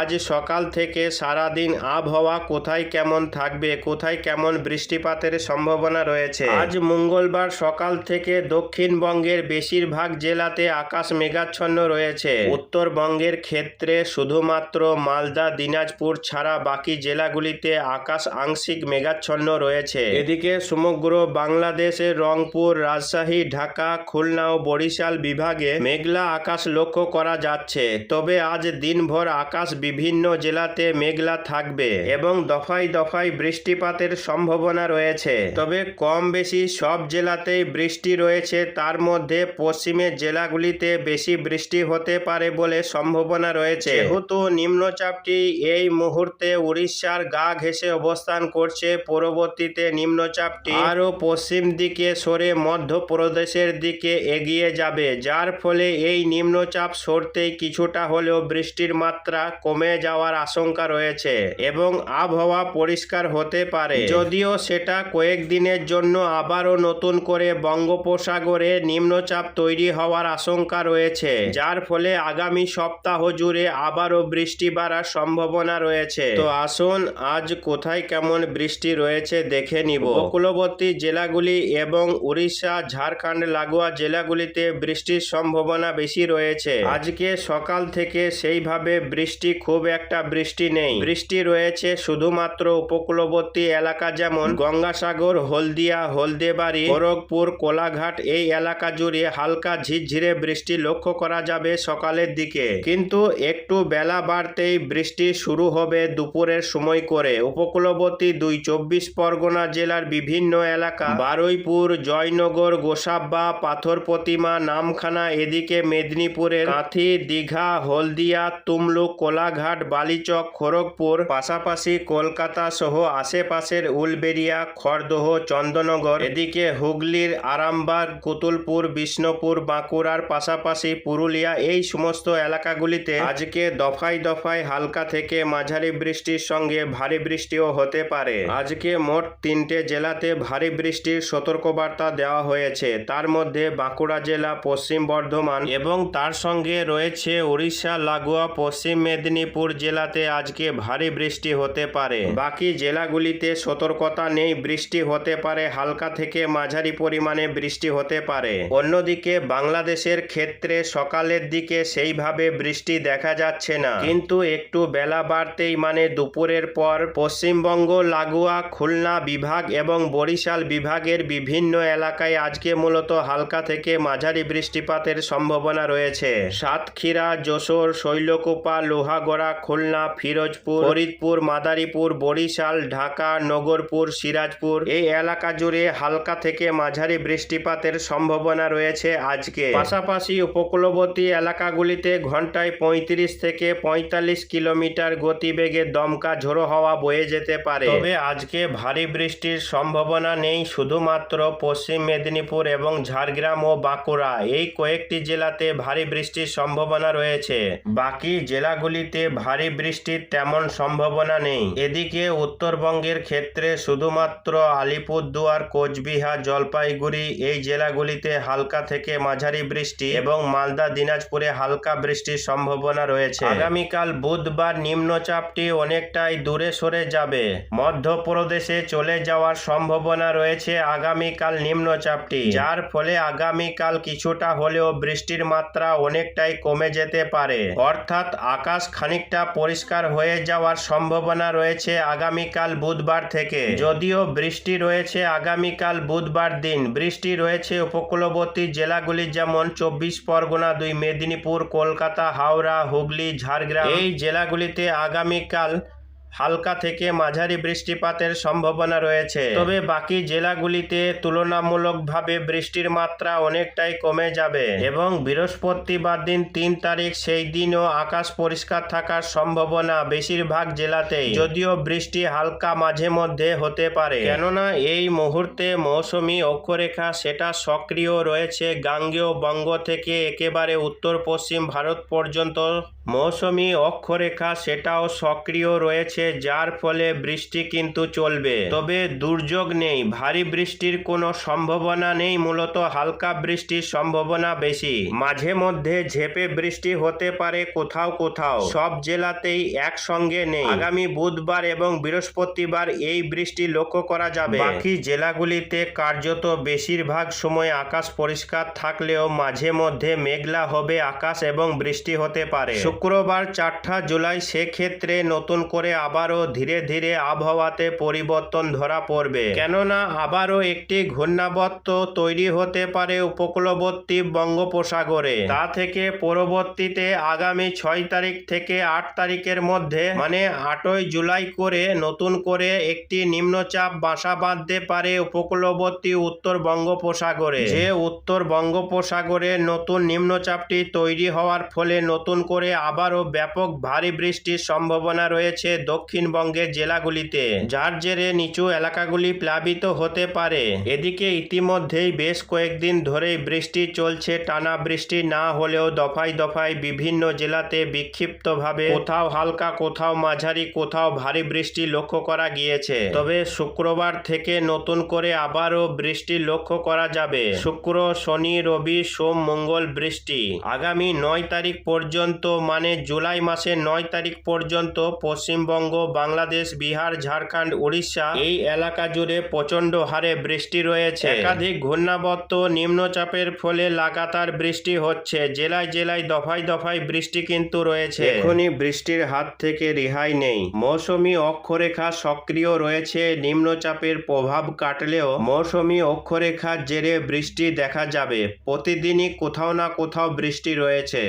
আজ সকাল থেকে সারাদিন আবহাওয়া কোথায় কেমন থাকবে, কোথায় কেমন বৃষ্টিপাতের সম্ভাবনা রয়েছে? আজ মঙ্গলবার সকাল থেকে দক্ষিণবঙ্গের বেশিরভাগ জেলাতে আকাশ মেঘাচ্ছন্ন রয়েছে। উত্তরবঙ্গের ক্ষেত্রে শুধুমাত্র মালদা, দিনাজপুর ছাড়া বাকি জেলাগুলিতে আকাশ আংশিক মেঘাচ্ছন্ন রয়েছে। এদিকে সমগ্র বাংলাদেশের রংপুর, রাজশাহী, ঢাকা, খুলনা ও বরিশাল বিভাগে মেঘলা আকাশ লক্ষ্য করা যাচ্ছে। তবে আজ দিনভর আকাশ বিভিন্ন জেলাতে মেঘলা থাকবে এবং দফায় দফায় বৃষ্টিপাতের সম্ভাবনা রয়েছে। তবে কম বেশি সব জেলাতেই বৃষ্টি রয়েছে। তার মধ্যে পশ্চিমের জেলাগুলিতে বেশি বৃষ্টি হতে পারে বলে সম্ভাবনা রয়েছে। যেহেতু নিম্নচাপটি এই মুহূর্তে উড়িষ্যার গা ঘেঁষে অবস্থান করছে, পরবর্তীতে নিম্নচাপটি আরও পশ্চিম দিকে সরে মধ্যপ্রদেশের দিকে এগিয়ে যাবে, যার ফলে এই নিম্নচাপ সরতেই কিছুটা হলেও বৃষ্টির মাত্রা কমে যাওয়ার আশঙ্কা রয়েছে এবং আবহাওয়া পরিষ্কার হতে পারে। যদিও সেটা কয়েকদিনের জন্য আবারও নতুন করে বঙ্গোপসাগরে নিম্নচাপ তৈরি হওয়ার আশঙ্কা রয়েছে, যার ফলে আগামী সপ্তাহ জুড়ে আবারও বৃষ্টি বাড়ার সম্ভাবনা রয়েছে। তো আসুন আজ কোথায় কেমন বৃষ্টি রয়েছে দেখে নিব। উপকূলবর্তী জেলাগুলি এবং উড়িষ্যা, ঝাড়খণ্ড, লাগোয়া জেলাগুলিতে বৃষ্টির সম্ভাবনা বেশি রয়েছে। আজকে সকাল থেকে সেইভাবে বৃষ্টি খুব একটা বৃষ্টি নেই। বৃষ্টি রয়েছে শুধুমাত্র উপকূলবর্তী এলাকা যেমন গঙ্গাসাগর, হলদিয়া, হলদেবাড়ি খড়গপুর কোলাঘাট। এই এলাকা জুড়ে হালকা ঝিরঝিরে বৃষ্টি লক্ষ্য করা যাবে সকালের দিকে। কিন্তু একটু বেলা বাড়তেই বৃষ্টি শুরু হবে দুপুরের সময় করে। উপকূলবর্তী দুই চব্বিশ পরগনা জেলার বিভিন্ন এলাকা বারুইপুর, জয়নগর গোসাব্বা পাথর প্রতিমা নামখানা, এদিকে মেদিনীপুরের কাঁথি, দীঘা, হলদিয়া, তুমলুক কোলাঘাট, বালিচক, খড়গপুর, পাশাপাশি কলকাতা সহ আশেপাশের উলবেরিয়া খড়দহ, চন্দননগর, এদিকে হুগলির আরামবাগ, কুতুলপুর, বিষ্ণুপুর, বাঁকুড়ার পাশাপাশি পুরুলিয়া এই সমস্ত এলাকাগুলিতে আজকে দফায় দফায় হালকা থেকে মাঝারি বৃষ্টির সঙ্গে ভারী বৃষ্টিও হতে পারে। আজকে মোট তিনটে জেলাতে ভারী বৃষ্টির সতর্কবার্তা দেওয়া হয়েছে। তার মধ্যে বাঁকুড়া জেলা, পশ্চিম বর্ধমান এবং তার সঙ্গে রয়েছে উড়িষ্যা, লাগোয়া, পশ্চিম মেদিনীপুর জেলাতে আজকে ভারী বৃষ্টি হতে পারে। বাকি জেলাগুলিতে সতর্কতা নেই, বৃষ্টি হতে পারে, হালকা থেকে মাঝারি পরিমাণে বৃষ্টি হতে পারে। অন্যদিকে বাংলাদেশের ক্ষেত্রে সকালের দিকে সেইভাবে বৃষ্টি দেখা যাচ্ছে না। কিন্তু একটু বেলা বাড়তেই মানে দুপুরের পর পশ্চিমবঙ্গ, লাগোয়া, খুলনা বিভাগ এবং বরিশাল বিভাগের বিভিন্ন এলাকায় আজকে মূলত হালকা থেকে মাঝারি বৃষ্টিপাতের সম্ভাবনা রয়েছে। সাতক্ষীরা, যশোর, শৈলকুপা লোহাগড়া, খুলনা, ফিরোজপুর, ফরিদপুর, মাদারীপুর, বরিশাল, ঢাকা, নগরপুর, সিরাজপুর। এই এলাকা জুড়ে হালকা থেকে মাঝারি বৃষ্টিপাতের সম্ভাবনা রয়েছে আজকে। পাশাপাশি উপকূলবর্তী এলাকাগুলিতে ঘন্টায় পঁয়ত্রিশ থেকে পঁয়তাল্লিশ কিলোমিটার গতিবেগে দমকা ঝোড়ো হওয়া বয়ে যেতে পারে। তবে আজকে ভারী বৃষ্টির সম্ভাবনা নেই, শুধুমাত্র পশ্চিম মেদিনীপুর এবং ঝাড়গ্রাম ও বাঁকুড়া। এই কয়েকটি জেলাতে ভারী বৃষ্টির সম্ভাবনা রয়েছে। বাকি জেলাগুলিতে ভারী বৃষ্টির তেমন সম্ভাবনা নেই। এদিকে উত্তরবঙ্গের ক্ষেত্রে শুধুমাত্র আলিপুরদুয়ার, কোচবিহার, জলপাইগুড়ি এই জেলাগুলিতে হালকা থেকে মাঝারি বৃষ্টি এবং মালদা, দিনাজপুরে হালকা বৃষ্টির সম্ভাবনা রয়েছে। আগামীকাল বুধবার নিম্নচাপটি অনেকটাই দূরে সরে যাবে। মধ্যপ্রদেশে চলে যাওয়ার সম্ভাবনা রয়েছে আগামীকাল নিম্নচাপটি, যার ফলে আগামীকাল কিছুটা হলেও বৃষ্টির মাত্রা অনেকটাই কমে যেতে পারে। অর্থাৎ আকাশ খানিকটা পরিষ্কার হয়ে যাওয়ার সম্ভাবনা রয়েছে আগামীকাল বুধবার থেকে। যদিও বৃষ্টি রয়েছে আগামীকাল বুধবার দিন। বৃষ্টি রয়েছে উপকূলবর্তী জেলাগুলি যেমন চব্বিশ পরগনা, দুই মেদিনীপুর, কলকাতা, হাওড়া, হুগলি, ঝাড়গ্রাম। এই জেলাগুলিতে আগামীকাল হালকা থেকে মাঝারি বৃষ্টিপাতের সম্ভাবনা রয়েছে। তবে বাকি জেলাগুলিতে তুলনামূলকভাবে বৃষ্টির মাত্রা অনেকটাই কমে যাবে এবং বৃহস্পতিবার দিন তিন তারিখ সেই দিনও আকাশ পরিষ্কার থাকার সম্ভাবনা বেশিরভাগ জেলাতেই। যদিও বৃষ্টি হালকা মাঝে মধ্যে হতে পারে। কেননা এই মুহূর্তে মৌসুমি অক্ষরেখা সেটা সক্রিয় রয়েছে গাঙ্গেয় বঙ্গ থেকে একেবারে উত্তর পশ্চিম ভারত পর্যন্ত মৌসুমি অক্ষরেখা সেটাও সক্রিয় রয়েছে, যার ফলে বৃষ্টি কিন্তু চলবে। তবে দুর্যোগ নেই, ভারী বৃষ্টির কোনো সম্ভাবনা নেই, মূলত হালকা বৃষ্টির সম্ভাবনা বেশি। মাঝে মধ্যে ঝেপে বৃষ্টি হতে পারে কোথাও কোথাও, সব জেলাতেই একসঙ্গে নেই। আগামী বুধবার এবং বৃহস্পতিবার এই বৃষ্টি লক্ষ্য করা যাবে। বাকি জেলাগুলিতে কার্যত বেশিরভাগ সময় আকাশ পরিষ্কার থাকলেও মাঝে মধ্যে মেঘলা হবে আকাশ এবং বৃষ্টি হতে পারে। শুক্রবার চারটা জুলাই সেক্ষেত্রে নতুন করে আবারও ধীরে ধীরে আবহাওয়াতে পরিবর্তন ধরা পড়বে। কেননা, আবারও একটি ঘূর্ণাবর্ত তৈরি হতে পারে উপকূলবর্তী বঙ্গোপসাগরে। তা থেকে পরবর্তীতে আগামী ছয় তারিখ থেকে আট তারিখের মধ্যে মানে আটই জুলাই করে নতুন করে একটি নিম্নচাপ বাসা বাঁধতে পারে উপকূলবর্তী উত্তর বঙ্গোপসাগরে। যে উত্তর বঙ্গোপসাগরে নতুন নিম্নচাপটি তৈরি হওয়ার ফলে নতুন করে আবারও ব্যাপক ভারী বৃষ্টির সম্ভাবনা রয়েছে দক্ষিণবঙ্গের জেলাগুলিতে। যার জেরে নিচু এলাকাগুলি প্লাবিত হতে পারে। এদিকে ইতিমধ্যেই বেশ কয়েকদিন ধরেই বৃষ্টি চলছে, টানা বৃষ্টি না হলেও দফায় দফায় বিভিন্ন জেলাতে বিক্ষিপ্তভাবে কোথাও হালকা, কোথাও মাঝারি, কোথাও ভারী বৃষ্টি লক্ষ্য করা গিয়েছে। তবে শুক্রবার থেকে নতুন করে আবারও বৃষ্টি লক্ষ্য করা যাবে। শুক্র, শনি, রবি, সোম, মঙ্গল বৃষ্টি। আগামী নয় তারিখ পর্যন্ত মানে জুলাই মাসের নয় তারিখ পর্যন্ত পশ্চিমবঙ্গ, বাংলাদেশ, বিহার, ঝাড়খণ্ড, উড়িষ্যা এই এলাকা জুড়ে প্রচণ্ড হারে বৃষ্টি রয়েছে। একাধিক ঘূর্ণাবর্ত নিম্নচাপের ফলে লাগাতার বৃষ্টি হচ্ছে। জেলায় জেলায় দফায় দফায় বৃষ্টি কিন্তু রয়েছে। এখনই বৃষ্টির হাত থেকে রেহাই নেই। মৌসুমী অক্ষরেখা সক্রিয় রয়েছে। নিম্নচাপের প্রভাব কাটলেও মৌসুমী অক্ষরেখার জেরে বৃষ্টি দেখা যাবে। প্রতিদিনই কোথাও না কোথাও বৃষ্টি রয়েছে।